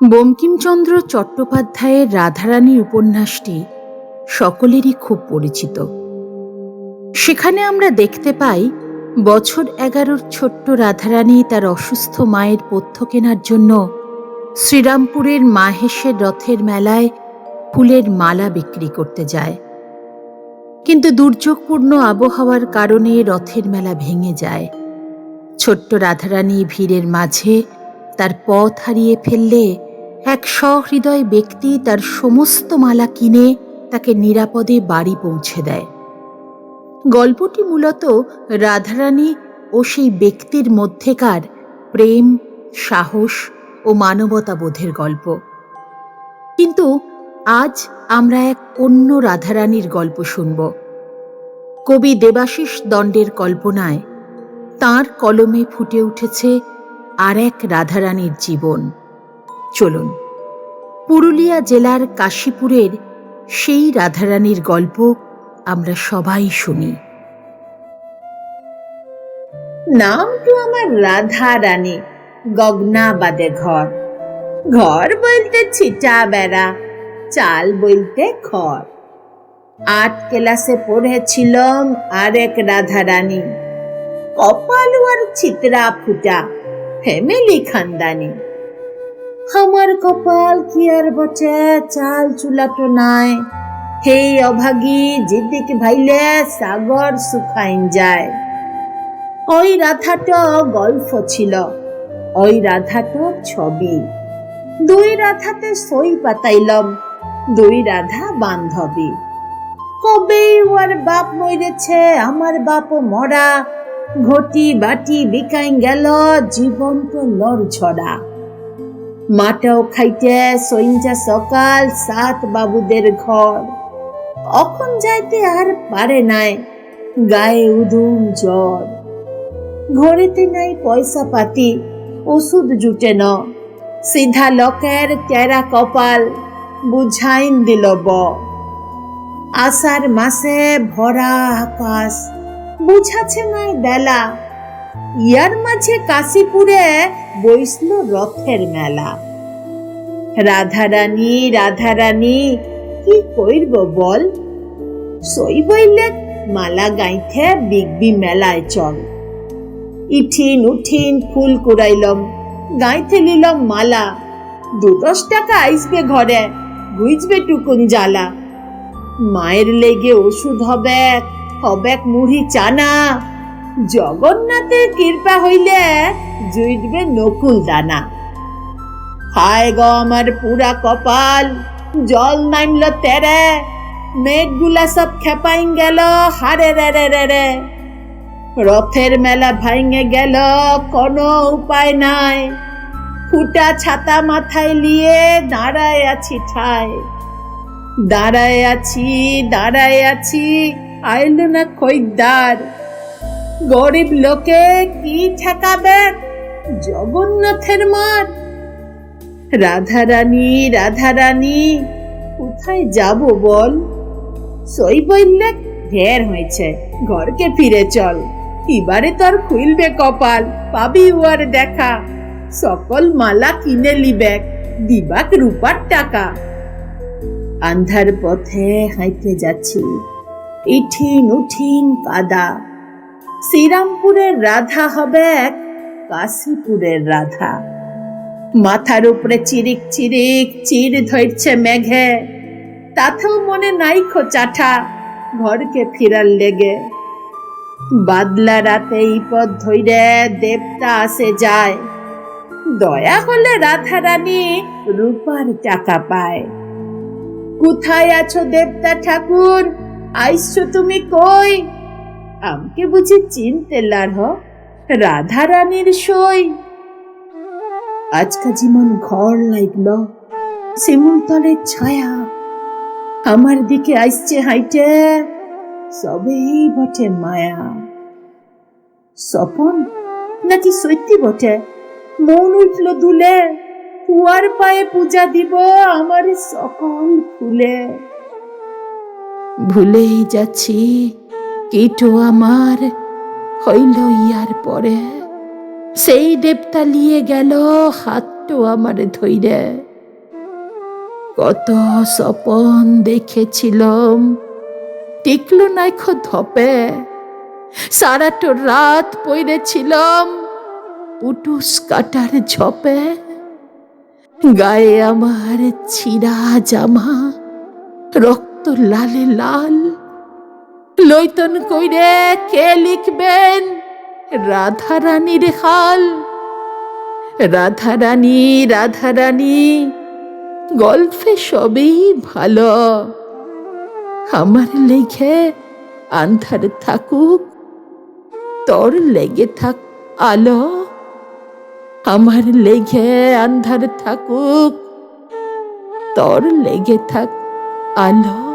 বঙ্কিমচন্দ্র চট্টোপাধ্যায়ের রাধারানী উপন্যাসটি সকলেরই খুব পরিচিত। সেখানে আমরা দেখতে পাই, বছর এগারোর ছোট্ট রাধারানী তার অসুস্থ মায়ের পথ্য কেনার জন্য শ্রীরামপুরের মাহেশের রথের মেলায় ফুলের মালা বিক্রি করতে যায়। কিন্তু দুর্যোগপূর্ণ আবহাওয়ার কারণে রথের মেলা ভেঙে যায়। ছোট্ট রাধারানী ভিড়ের মাঝে তার পথ হারিয়ে ফেললে এক সহৃদয় ব্যক্তি তার সমস্ত মালা কিনে তাকে নিরাপদে বাড়ি পৌঁছে দেয়। গল্পটি মূলত রাধারানী ও সেই ব্যক্তির মধ্যেকার প্রেম, সাহস ও মানবতাবোধের গল্প। কিন্তু আজ আমরা এক অন্য রাধারানীর গল্প শুনব। কবি দেবাশিস দণ্ডের কল্পনায় তার কলমে ফুটে উঠেছে আর এক রাধারানীর জীবন। চলুন। পুরুলিয়া জেলার কাশীপুরের সেই রাধারানীর গল্প আমরা সবাই শুনি। নাম তো আমার রাধা রানী গগনাবাদে ঘর। ঘর বলতে ছিটা বেড়া চাল বলতে খড়। আট ক্লাসে পড়েছিলাম আরেক রাধা রানী কপাল আর চিত্রা ফুটা, ফ্যামিলি খানদানি। আমার কপাল কি আর বটে? চাল চুলাটো নাই। হেই অভাগী, যেদিকে ভাইলে সাগর শুকাইন যায়। ওই রাধাটা গল্প ছিল, ওই রাধাটা ছবি। দুই রাধাতে সই পাতাইলাম, দুই রাধা বান্ধবী। কবে ওর বাপ মরেছে আমার বাপও মরা। ঘটি বাটি বিকাই গেল জীবন তো লড় ছড়া মাটাও খাইতে সইঞ্জা সকাল সাত বাবুদের ঘর। অখন যাইতে আর পারে নাই গায়ে উদুম জ্বর। ঘরেতে নাই পয়সা পাতি, ওষুধ জুটে ন। সিধা লকের তেরা কপাল, বুঝাইন দিল ব। আষাঢ় মাসে ভরা আকাশ বুঝাছে নাই বেলা। ইয়ার মাঝে কাশীপুরে বৈষ্ণ রথের মেলা। রাধারানী রাধারানী, কি কইরব বল? সই বইলে মালা গাইতে বিগবি মেলায় চল। ইঠিন উঠিন ফুল কুড়াইলম গাইতে নিলম মালা। দু দশ টাকা আইসবে ঘরে বুঝবে টুকুন জ্বালা। মায়ের লেগে ওষুধ হবে হবে মুড়ি চানা। জগন্নাথের কৃপা হইলে জুইটবে নকুল দানা। হায় গো আমার পুরা কপাল, জল নামল তেরে, মেঘগুলা সব খেপাইন গেল, হারে রে রে রে রে। রথের মেলা ভাঙে গেল, কোনো উপায় নাই। ফুটা ছাতা মাথায় নিয়ে দাঁড়ায় আছি ঠায়। দাঁড়ায় আছি দাঁড়ায় আছি, আইলো না খরিদ্দার গরিব লোকে কি ঠেকাবে? জগন্নাথের মার। রাধারানী রাধারানী, কোথায় যাব বল? সই বললে ঢের হয়েছে, ঘরকে ফিরে চল। এবারে তোর খুলবে কপাল, পাবি উয়ার দেখা। সকল মালা কিনে লিবেক দিবাক রূপার টাকা। আন্ধার পথে হাইতে যাচ্ছি, ইঠিন উঠিন কাদা শ্রীরামপুরের রাধা হবে এক কাশীপুরের রাধা। মাথার উপরে চিরিক চিরিক চির ধরছে মেঘে। তাতেও মনে নাই চাঠা ঘরকে ফিরার লেগে। বাদলা রাতে এই পথ ধইরে দেবতা আসে যায়। দয়া হলে রাধা রানী রূপার টাকা পায়। কোথায় আছো দেবতা ঠাকুর? আইসছো তুমি কই? আমকে বুঝি চিনতে হ রাধা রানীর সই। আজকা যেমন ঘর লাগল, শিমুলতলের ছায়া। আমার দিকে আসছে হাইটে, সবেই বটে মায়া। স্বপন, নাকি সত্যি বটে? মন উঠল দুলে, কুয়ার পায়ে পূজা দিব আমার সকল ফুলে। ভুলেই যাচ্ছি কিটো আমার হইল ইয়ার পরে। সেই দেবতা লিয়ে গেল হাতটো আমার ধইরে। কত স্বপন দেখেছিলাম, টিকলো নাইখো ধপে। সারাটো রাত পইরেছিলাম পুটুস কাটার ঝপে। গায়ে আমার ছিঁড়া জামা, রক্ত লালে লাল লইতন কইরে কে লিখবেন? রাধারানীর হাল। রাধারানী রাধারানী, গল্পে সবই ভালো। আমার লেখে আন্ধার থাকুক, তোর লেগে থাক আলো। আমার লেগে আন্ধার থাকুক, তোর লেগে থাক আলো।